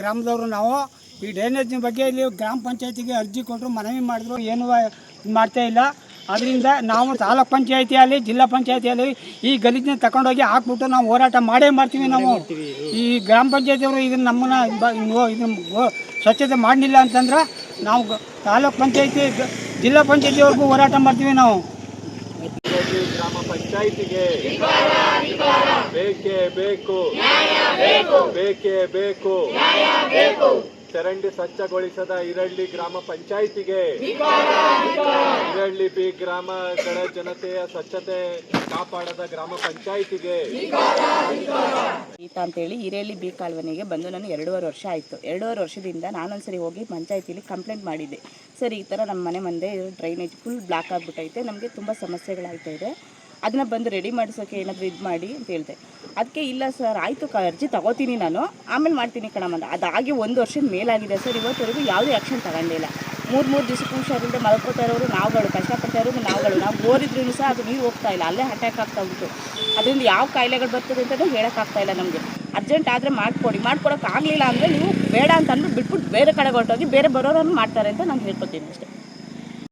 ಗ್ರಾಮದವರು ನಾವು ಈ ಡ್ರೈನೇಜ್ ಬಗ್ಗೆ ಇಲ್ಲಿ ಗ್ರಾಮ ಪಂಚಾಯತಿಗೆ ಅರ್ಜಿ ಕೊಟ್ಟರು, ಮನವಿ ಮಾಡಿದ್ರು, ಏನು ಮಾಡ್ತಾ ಇಲ್ಲ. ಅದರಿಂದ ನಾವು ತಾಲೂಕ್ ಪಂಚಾಯತಿಯಲ್ಲಿ, ಜಿಲ್ಲಾ ಪಂಚಾಯತಿಯಲ್ಲಿ ಈ ಗಲೀಜನ್ನ ತಗೊಂಡೋಗಿ ಹಾಕ್ಬಿಟ್ಟು ನಾವು ಹೋರಾಟ ಮಾಡೇ ಮಾಡ್ತೀವಿ ನಾವು. ಈ ಗ್ರಾಮ ಪಂಚಾಯತಿಯವರು ಇದನ್ನು ನಮ್ಮನ್ನ ಇದನ್ನ ಸ್ವಚ್ಛತೆ ಮಾಡಲಿಲ್ಲ ಅಂತಂದ್ರೆ ನಾವು ತಾಲೂಕ್ ಪಂಚಾಯತಿ, ಜಿಲ್ಲಾ ಪಂಚಾಯತಿವರೆಗೂ ಹೋರಾಟ ಮಾಡ್ತೀವಿ ನಾವು. ಗ್ರಾಮ ಪಂಚಾಯಿತಿಗೆ ಬೇಕೇ ಬೇಕು. ಬೇಕೇ ಬೇಕು. ಚರಂಡಿ ಸ್ವಚ್ಛಗೊಳಿಸದ ಇರಳ್ಳಿ ಗ್ರಾಮ ಪಂಚಾಯಿತಿಗೆ. ಇರಳ್ಳಿ ಬಿ ಗ್ರಾಮಗಳ ಜನತೆಯ ಸ್ವಚ್ಛತೆ ಕಾಪಾಡದ ಗ್ರಾಮ ಪಂಚಾಯಿತಿಗೆ. ಗೀತಾ ಅಂತೇಳಿ ಹಿರೇಳ್ಳಿ ಬಿ ಕಾಲ್ವನಿಗೆ ಬಂದು ನಾನು ಎರಡೂವರೆ ವರ್ಷ ಆಯಿತು. ಎರಡೂವರೆ ವರ್ಷದಿಂದ ನಾನೊಂದ್ಸರಿ ಹೋಗಿ ಪಂಚಾಯಿತಿಲಿ ಕಂಪ್ಲೇಂಟ್ ಮಾಡಿದ್ದೆ. ಸರ್ ಈ ಥರ ನಮ್ಮ ಮನೆ ಮುಂದೆ ಡ್ರೈನೇಜ್ ಫುಲ್ ಬ್ಲಾಕ್ ಆಗಿಬಿಟ್ಟೈತೆ ನಮಗೆ ತುಂಬ ಸಮಸ್ಯೆಗಳಾಗ್ತಾ ಇದೆ. ಅದನ್ನ ಬಂದು ರೆಡಿ ಮಾಡಿಸೋಕೆ ಏನಾದರೂ ಇದು ಮಾಡಿ ಅಂತ ಹೇಳಿದೆ. ಅದಕ್ಕೆ ಇಲ್ಲ ಸರ್ ಆಯಿತು ಅರ್ಜಿ ತಗೋತೀನಿ ನಾನು. ಆಮೇಲೆ ಮಾಡ್ತೀನಿ ಕಣಮ್ಮ. ಅಂತ ಅದಾಗಿ ಒಂದು ವರ್ಷದ ಮೇಲಾಗಿದೆ ಸರ್ ಇವತ್ತವರೆಗೂ ಯಾವುದೇ ಆ್ಯಕ್ಷನ್ ತಗೊಂಡಿಲ್ಲ ಮೂರು ಮೂರು ದಿವಸಕ್ಕೆ ಹುಷಾರಿಲ್ಲದೆ ಮಲ್ಕೋತಾ ಇರೋರು ನಾವುಗಳು, ಕಷ್ಟಪಡ್ತಾ ಇರೋದು ನಾವುಗಳು. ನಾವು ಬೋರಿದ್ರೂ ಸಹ ಅದು ನೀರು ಹೋಗ್ತಾ ಇಲ್ಲ. ಅಲ್ಲೇ ಅಟ್ಯಾಕ್ ಆಗ್ತಾ ಉಂಟು. ಅದರಿಂದ ಯಾವ ಕಾಯಿಲೆಗಳು ಬರ್ತದೆ ಅಂತಲೂ ಹೇಳೋಕ್ಕಾಗ್ತಾ ಇಲ್ಲ ನಮಗೆ. ಅರ್ಜೆಂಟ್ ಆದರೆ ಮಾಡಿಕೊಡಿ. ಮಾಡ್ಕೊಡೋಕ್ಕಾಗಲಿಲ್ಲ ಅಂದರೆ ನೀವು ಬೇಡ ಅಂತ ಬಿಟ್ಬಿಟ್ಟು ಬೇರೆ ಕಡೆ ಹೊರಟೋಗಿ ಬೇರೆ ಬರೋರನ್ನು ಮಾಡ್ತಾರೆ ಅಂತ ನಾನು ಹೇಳ್ಕೊತೀನಿ ಅಷ್ಟೇ.